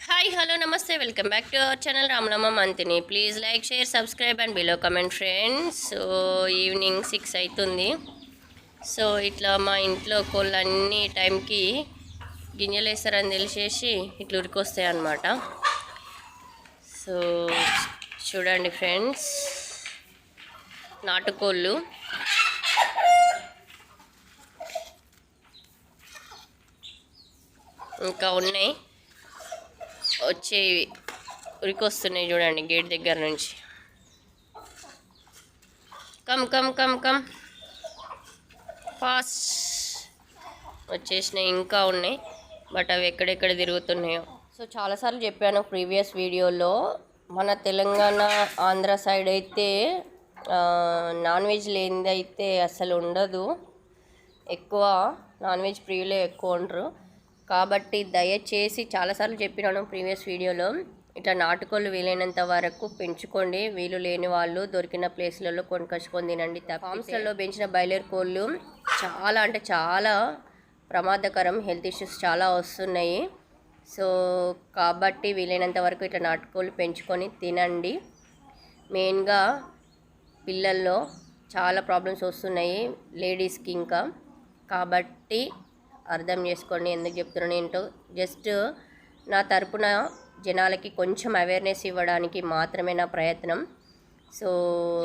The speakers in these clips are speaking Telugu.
Hi hello namaste welcome back to our channel Ramalamma Manthani please like share subscribe and below comment friends so evening six అవుతుంది సో ఇట్లా మా ఇంట్లో కోళ్ళు అన్ని టైంకి గింజలు వేస్తారని తెలిసేసి ఇట్లా ఉరికొస్తాయి అన్నమాట సో చూడండి ఫ్రెండ్స్ నాటుకోళ్ళు ఇంకా ఉన్నాయి వచ్చి ఉరికొస్తున్నాయి చూడండి గేట్ దగ్గర నుంచి. Come come come come. Fast. వచ్చేసినాయి ఇంకా ఉన్నాయి బట్ అవి ఎక్కడెక్కడ తిరుగుతున్నాయో. సో చాలాసార్లు చెప్పాను ప్రీవియస్ వీడియోలో మన తెలంగాణ ఆంధ్ర సైడ్ అయితే నాన్ వెజ్ లేనిది అయితే అసలు ఉండదు. ఎక్కువ నాన్ వెజ్ ప్రియులే ఎక్కువ ఉండరు. కాబట్టి దయచేసి చాలాసార్లు చెప్పినాను ప్రీవియస్ వీడియోలో ఇట్లా నాటుకోళ్ళు వీలైనంత వరకు పెంచుకోండి. వీలు లేని వాళ్ళు దొరికిన ప్లేస్లలో కొనుకొచ్చుకొని తినండి. ఫామ్స్లలో పెంచిన బయలేరు కోళ్ళు చాలా అంటే చాలా ప్రమాదకరం. హెల్త్ ఇష్యూస్ చాలా వస్తున్నాయి. సో కాబట్టి వీలైనంత వరకు ఇట్లా నాటుకోళ్ళు పెంచుకొని తినండి. మెయిన్గా పిల్లల్లో చాలా ప్రాబ్లమ్స్ వస్తున్నాయి లేడీస్కి ఇంకా. కాబట్టి అర్థం చేసుకోండి ఎందుకు చెప్తున్నాను ఏంటో. జస్ట్ నా తరపున జనాలకి కొంచెం అవేర్నెస్ ఇవ్వడానికి మాత్రమే నా ప్రయత్నం. సో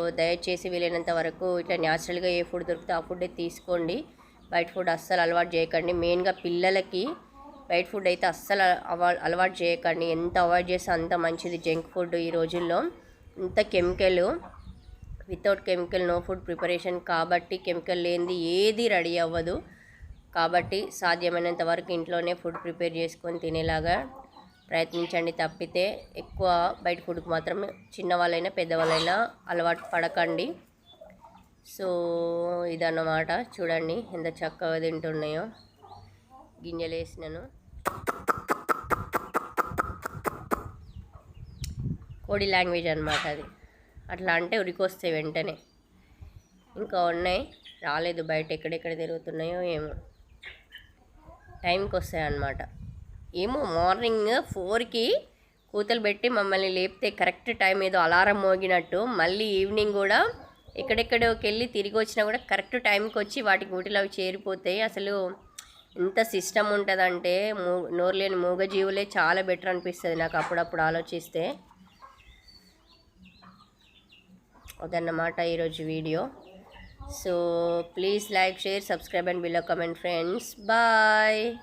దయచేసి వీలైనంత వరకు ఇట్లా న్యాచురల్గా ఏ ఫుడ్ దొరికితే ఆ ఫుడ్ తీసుకోండి. బయట ఫుడ్ అస్సలు అలవాటు చేయకండి. మెయిన్గా పిల్లలకి బయట ఫుడ్ అయితే అస్సలు అవ- అలవాటు చేయకండి. ఎంత అవాయిడ్ చేస్తే అంత మంచిది జంక్ ఫుడ్ ఈ రోజుల్లో. ఇంత chemical without chemical no food preparation కాబట్టి కెమికల్ లేనిది ఏది రెడీ అవ్వదు. కాబట్టి సాధ్యమైనంత వరకు ఇంట్లోనే ఫుడ్ ప్రిపేర్ చేసుకొని తినేలాగా ప్రయత్నించండి. తప్పితే ఎక్కువ బయట ఫుడ్కి మాత్రం చిన్నవాళ్ళైనా పెద్దవాళ్ళైనా అలవాటు పడకండి. సో ఇదన్నమాట. చూడండి ఎంత చక్కగా తింటున్నాయో గింజలు వేసినాను. కోడి లాంగ్వేజ్ అనమాట అది. అట్లా అంటే ఉరికొస్తాయి వెంటనే. ఇంకా ఉన్నాయి. రాలేదు బయట ఎక్కడెక్కడ తిరుగుతున్నాయో ఏమో. టైంకి వస్తాయి అన్నమాట ఏమో మార్నింగ్ ఫోర్కి కూతలు పెట్టి మమ్మల్ని లేపితే కరెక్ట్ టైం ఏదో అలారం మోగినట్టు మళ్ళీ ఈవినింగ్ కూడా ఎక్కడెక్కడోకి వెళ్ళి తిరిగి వచ్చినా కూడా కరెక్ట్ టైంకి వచ్చి వాటి గూటిలో అవి చేరిపోతాయి అసలు ఎంత సిస్టమ్ ఉంటుందంటే మూ నోరు లేని మూగజీవులే చాలా బెటర్ అనిపిస్తుంది నాకు అప్పుడప్పుడు ఆలోచిస్తే. అదన్నమాట ఈరోజు video. So please like, share, subscribe and below comment friends. Bye.